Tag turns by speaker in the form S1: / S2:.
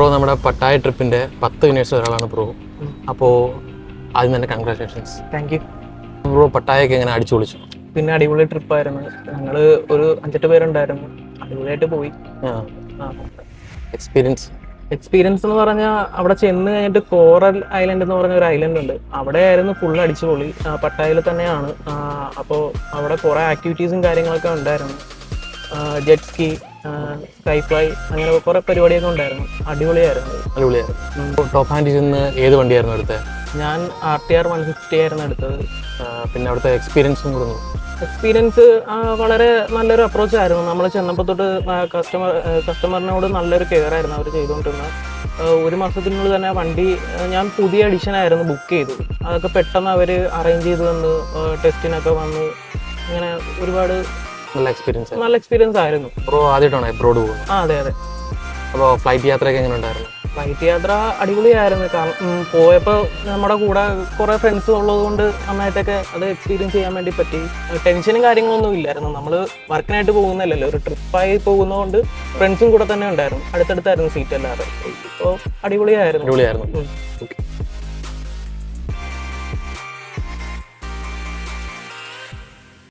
S1: Bro നമ്മുടെ Pattaya ട്രിപ്പിന്റെ പത്ത് winners ഒരാളാണ് ബ്രോ. അപ്പോ ആദ്യം തന്നെ കൺഗ്രാറ്റുലേഷൻസ്
S2: താങ്ക് യു
S1: ബ്രോ പട്ടായൊക്കെ എങ്ങനെ അടിച്ചു പൊളിച്ചു?
S2: പിന്നെ അടിപൊളി ട്രിപ്പ് ആയിരുന്നു. ഞങ്ങൾ ഒരു അഞ്ചെട്ട് പേരുണ്ടായിരുന്നു. അടിപൊളിയായിട്ട് പോയി.
S1: എക്സ്പീരിയൻസ്
S2: എക്സ്പീരിയൻസ് എന്ന് പറഞ്ഞാൽ അവിടെ ചെന്ന് കഴിഞ്ഞിട്ട് കോറൽ ഐലൻഡ് എന്ന് പറഞ്ഞ ഒരു ഐലൻഡ് ഉണ്ട്. അവിടെ ആയിരുന്നു ഫുൾ അടിച്ചുപൊളി പട്ടായയിൽ തന്നെയാണ്. അപ്പോൾ അവിടെ കുറേ ആക്ടിവിറ്റീസും കാര്യങ്ങളൊക്കെ ഉണ്ടായിരുന്നു. ജെറ്റ് സ്കി സ്കൈ ഫ്ലൈ അങ്ങനെ കുറെ പരിപാടിയൊക്കെ ഉണ്ടായിരുന്നു. അടിപൊളിയായിരുന്നു.
S1: അടിപൊളിയായിരുന്നു. ടോപ്പ് ഹാൻഡിൽ നിന്ന് ഏത് വണ്ടിയായിരുന്നു എടുത്തത്
S2: ഞാൻ R T R one fifty ആയിരുന്നു എടുത്തത്.
S1: പിന്നെ അവിടുത്തെ എക്സ്പീരിയൻസും കൊടുക്കുന്നു
S2: എക്സ്പീരിയൻസ് വളരെ നല്ലൊരു അപ്രോച്ച് ആയിരുന്നു. നമ്മൾ ചെന്നപ്പോൾ തൊട്ട് കസ്റ്റമർ കസ്റ്റമറിനോട് നല്ലൊരു കെയർ ആയിരുന്നു അവർ ചെയ്തുകൊണ്ടിരുന്നത് ഒരു മാസത്തിനുള്ളിൽ തന്നെ വണ്ടി ഞാൻ പുതിയ എഡിഷൻ ആയിരുന്നു ബുക്ക് ചെയ്തു അതൊക്കെ പെട്ടെന്ന് അവർ അറേഞ്ച് ചെയ്ത് വന്ന് ടെസ്റ്റിനൊക്കെ വന്ന് അങ്ങനെ ഒരുപാട്
S1: നല്ല എക്സ്പീരിയൻസ്
S2: നല്ല എക്സ്പീരിയൻസ് ആയിരുന്നു.
S1: ബ്രോ ആദ്യമായിട്ടാണ് എബ്രോഡ് പോകുന്നത്?
S2: ആ അതെ അതെ.
S1: അപ്പോൾ ഫ്ലൈറ്റ് യാത്രയൊക്കെ എങ്ങനെ ഉണ്ടായിരുന്നു?
S2: ഫ്ലൈറ്റ് യാത്ര അടിപൊളിയായിരുന്നു. കാരണം പോയപ്പോൾ നമ്മുടെ കൂടെ കുറേ ഫ്രണ്ട്സ് ഉള്ളത് കൊണ്ട് നന്നായിട്ടൊക്കെ അത് എക്സ്പീരിയൻസ് ചെയ്യാൻ വേണ്ടി പറ്റി. ടെൻഷനും കാര്യങ്ങളൊന്നും ഇല്ലായിരുന്നു. നമ്മൾ വർക്കിനായിട്ട് പോകുന്നല്ലോ ഒരു ട്രിപ്പായി പോകുന്നതുകൊണ്ട് ഫ്രണ്ട്സും കൂടെ തന്നെ ഉണ്ടായിരുന്നു. അടുത്തടുത്തായിരുന്നു സീറ്റ് എല്ലാവരും. അപ്പോൾ അടിപൊളിയായിരുന്നു.
S1: അടിപൊളിയായിരുന്നു. ഓക്കെ